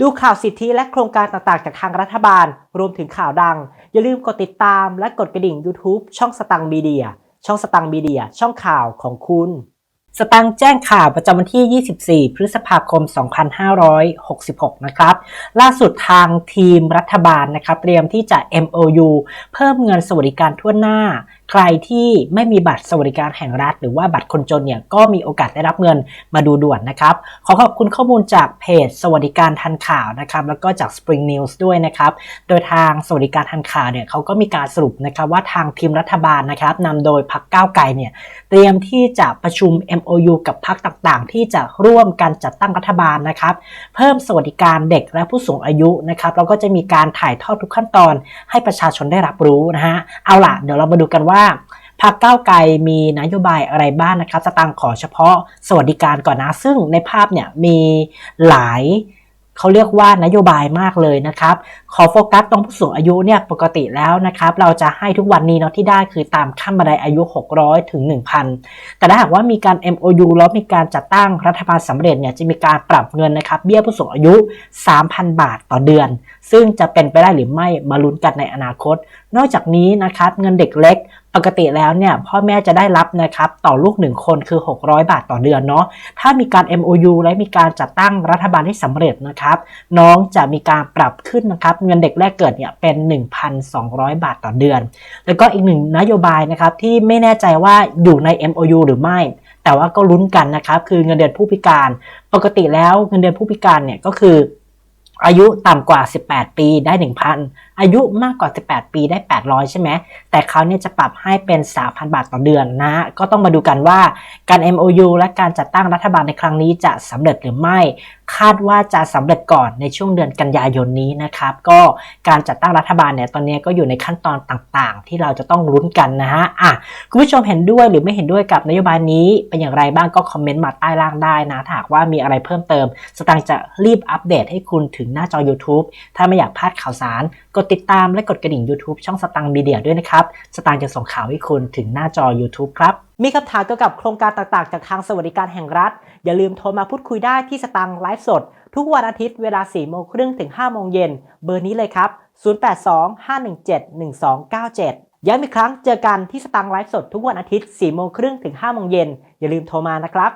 ดูข่าวสิทธิและโครงการต่างๆ จากทางรัฐบาล รวมถึงข่าวดัง อย่าลืมกดติดตามและกดกระดิ่ง YouTube ช่องสตังมีเดีย ช่องสตังมีเดีย ช่องข่าวของคุณ สตังแจ้งข่าวประจำวันที่ 24 พฤษภาคม 2566 นะครับ ล่าสุดทางทีมรัฐบาลนะครับ เตรียมที่จะ MOU เพิ่มเงินสวัสดิการทั่วหน้าใครที่ไม่มีบัตรสวัสดิการแห่งรัฐ หรือว่าบัตรคนจนเนี่ยก็มีโอกาสได้รับเงินมาดูด่วนนะครับ ขอขอบคุณข้อมูลจากเพจสวัสดิการทันข่าวนะครับ แล้วก็จาก Spring News ด้วยนะครับ โดยทางสวัสดิการทันข่าวเนี่ยเขาก็มีการสรุปนะครับว่าทางทีมรัฐบาลนะครับนำโดยพรรคก้าวไกลเนี่ยเตรียมที่จะประชุม MOU กับพรรคต่างๆ ที่จะร่วมกันจัดตั้งรัฐบาลนะครับ เพิ่มสวัสดิการเด็กและผู้สูงอายุนะครับแล้วก็จะมีการถ่ายทอดทุกขั้นตอนให้ประชาชนได้รับรู้นะฮะเอาล่ะเดี๋ยวเรามาดูกันว่าพรรคก้าวไกลมีนโยบายอะไรบ้างนะครับสตางค์ขอเฉพาะสวัสดิการก่อนนะ ซึ่งในภาพเนี่ยมีหลายเขาเรียกว่านโยบายมากเลยนะครับ ขอโฟกัสตรงผู้สูงอายุเนี่ยปกติแล้วนะครับ เราจะให้ทุกวันนี้เนาะที่ได้คือตามขั้นบันไดอายุ 600 ถึง 1,000 แต่ถ้าหากว่ามีการ MOU แล้วมีการจัดตั้งรัฐบาลสำเร็จเนี่ยจะมีการปรับเงินนะครับ เบี้ยผู้สูงอายุ 3,000 บาทต่อเดือน ซึ่งจะเป็นไปได้หรือไม่มาลุ้นกันในอนาคต นอกจากนี้นะครับเงินเด็กเล็ก ปกติแล้วเนี่ยพ่อแม่จะได้รับนะครับต่อลูกหนึ่งคนคือ 600 บาทต่อเดือนเนาะถ้ามีการ MOU และมีการจัดตั้งรัฐบาลที่สำเร็จนะครับน้องจะมีการปรับขึ้นนะครับเงินเด็กแรกเกิดเนี่ยเป็น 1,200 บาทต่อเดือน แล้วก็อีกหนึ่งนโยบายนะครับที่ไม่แน่ใจว่าอยู่ใน MOU หรือไม่แต่ว่าก็ลุ้นกันนะครับ คือเงินเดือนผู้พิการ ปกติแล้วเงินเดือนผู้พิการเนี่ยก็คืออายุต่ำกว่า 18 ปีได้ 1,000 อายุมากกว่า 18 ปีได้ 800 ใช่ไหม แต่เขาเนี่ยจะปรับให้เป็น 3,000 บาทต่อเดือนนะ ก็ต้องมาดูกันว่าการ MOU และการจัดตั้งรัฐบาลในครั้งนี้จะสำเร็จหรือไม่ คาดว่าจะสำเร็จก่อนในช่วงเดือนกันยายนนี้นะครับ ก็การจัดตั้งรัฐบาลเนี่ยตอนนี้ก็อยู่ในขั้นตอนต่างๆ ที่เราจะต้องลุ้นกันนะฮะอะคุณผู้ชมเห็นด้วยหรือไม่เห็นด้วยกับนโยบายนี้เป็นอย่างไรบ้างก็คอมเมนต์มาใต้ล่างได้นะถ้าหากว่ามีอะไรเพิ่มเติม สตางค์จะรีบอัปเดตให้คุณถึงหน้าจอ YouTube ถ้าไม่อยากพลาดข่าวสารกดติดตามและกดกระดิ่ง YouTube ช่องสตังมีเดียด้วยนะครับ สตางจะส่งข่าวให้คุณถึงหน้าจอ YouTube ครับ มีคำถามเกี่ยวกับโครงการต่างๆ จากทางสวัสดิการแห่งรัฐ อย่าลืมโทรมาพูดคุยได้ที่สตังไลฟ์สด ทุกวันอาทิตย์เวลา4โมงครึ่งถึง5โมงเย็นเบอร์นี้เลยครับ 0825171297 ย้ำอีกครั้งเจอกันที่สตังไลฟ์สดทุกวันอาทิตย์4โมงครึ่งถึง5โมงเย็นอย่าลืมโทรมานะครับ